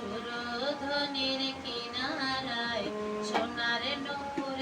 সুরধনির কিনারায় সোনার নূপুর